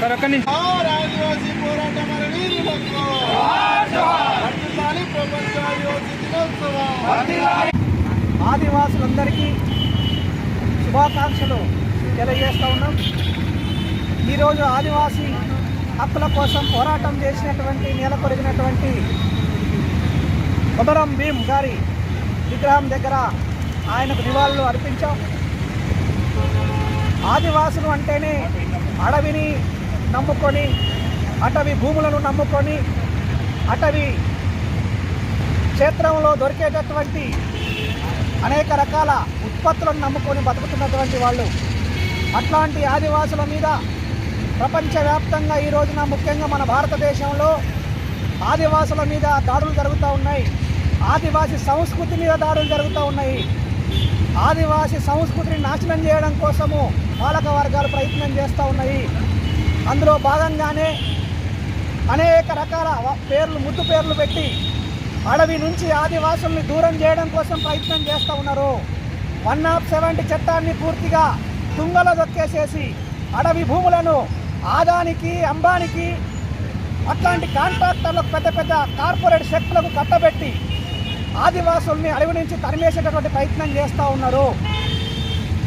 Sir ఆదివాసీ పోరాట ఆదివాసులందరికీ శుభాకాంక్షలు తెలియజేస్తూ ఉన్నాం. ఈరోజు ఆదివాసీ హక్కుల కోసం పోరాటం చేసినటువంటి నెలకొరిగినటువంటి కొమరం భీమ్ గారి విగ్రహం దగ్గర ఆయనకు నివాళులు అర్పించాం. ఆదివాసులు అంటేనే అడవిని నమ్ముకొని అటవీ భూములను నమ్ముకొని అటవీ క్షేత్రంలో దొరికేటటువంటి అనేక రకాల ఉత్పత్తులను నమ్ముకొని బతుకుతున్నటువంటి వాళ్ళు అట్లాంటి ఆదివాసుల మీద ప్రపంచవ్యాప్తంగా ఈ రోజున ముఖ్యంగా మన భారతదేశంలో ఆదివాసుల మీద దాడులు జరుగుతూ ఉన్నాయి. ఆదివాసి సంస్కృతి మీద దాడులు జరుగుతూ ఉన్నాయి. ఆదివాసి సంస్కృతిని నాశనం చేయడం కోసము పాలక వర్గాలు ప్రయత్నం చేస్తూ ఉన్నాయి. అందులో భాగంగానే అనేక రకాల పేర్లు ముద్దు పేర్లు పెట్టి అడవి నుంచి ఆదివాసుల్ని దూరం చేయడం కోసం ప్రయత్నం చేస్తూ ఉన్నారు. వన్ ఆఫ్ సెవెంటీ చట్టాన్ని పూర్తిగా తుంగలో దొక్కేసేసి అడవి భూములను ఆదానికి అంబానికి అట్లాంటి కాంట్రాక్టర్లకు పెద్ద పెద్ద కార్పొరేట్ శక్తులకు కట్టబెట్టి ఆదివాసుల్ని అడవి నుంచి తరిమేసేటటువంటి ప్రయత్నం చేస్తూ ఉన్నారు.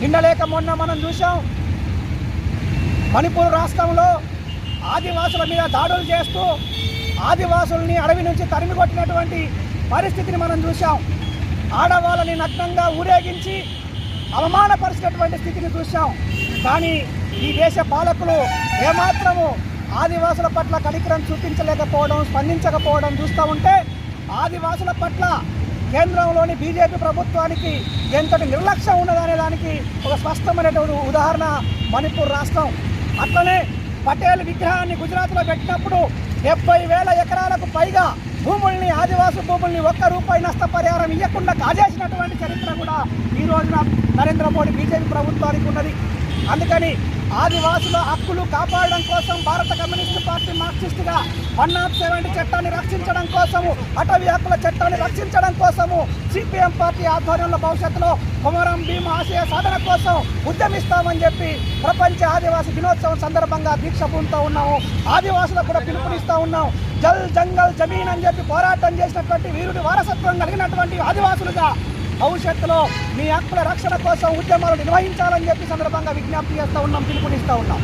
నిన్నలేక మొన్న మనం చూసాం మణిపూర్ రాష్ట్రంలో ఆదివాసుల మీద దాడులు చేస్తూ ఆదివాసుల్ని అడవి నుంచి తరిమి కొట్టినటువంటి పరిస్థితిని మనం చూసాం ఆడవాళ్ళని నగ్నంగా ఊరేగించి అవమానపరిచినటువంటి స్థితిని చూసాం కానీ ఈ దేశ పాలకులు ఏమాత్రము ఆదివాసుల పట్ల కనికరం చూపించలేకపోవడం స్పందించకపోవడం చూస్తూ ఉంటే ఆదివాసుల పట్ల కేంద్రంలోని బీజేపీ ప్రభుత్వానికి ఎంతటి నిర్లక్ష్యం ఉన్నదనే దానికి ఒక స్పష్టమైనటువంటి ఉదాహరణ మణిపూర్ రాష్ట్రం. అట్లనే పటేల్ విగ్రహాన్ని గుజరాత్లో పెట్టినప్పుడు డెబ్బై వేల ఎకరాలకు పైగా భూముల్ని ఆదివాసు భూముల్ని ఒక్క రూపాయి నష్టపరిహారం ఇవ్వకుండా కాజేసినటువంటి చరిత్ర కూడా ఈ రోజున నరేంద్ర మోడీ బీజేపీ ప్రభుత్వానికి ఉన్నది. అందుకని ఆదివాసుల హక్కులు కాపాడడం కోసం భారత కమ్యూనిస్టు పార్టీ మార్క్సిస్టుగా వన్ నాట్ సెవెంటీ చట్టాన్ని రక్షించడం కోసము అటవీ హక్కుల చట్టాన్ని రక్షించడం కోసము సిపిఎం పార్టీ ఆధ్వర్యంలో భవిష్యత్తులో కొమరం భీమ ఆశయ సాధన కోసం ఉద్యమిస్తామని చెప్పి ప్రపంచ ఆదివాసీ దినోత్సవం సందర్భంగా దీక్ష పూనుతూ ఉన్నాము. ఆదివాసులకు కూడా పిలుపునిస్తూ ఉన్నాం. జల్ జంగల్ జమీన్ అని చెప్పి పోరాటం చేసినటువంటి వీరుడి వారసత్వం కలిగినటువంటి ఆదివాసులుగా భవిష్యత్తులో మీ హక్కుల రక్షణ కోసం ఉద్యమాలు నిర్వహించాలని చెప్పి సందర్భంగా విజ్ఞప్తి చేస్తూ ఉన్నాం పిలుపునిస్తూ ఉన్నాం.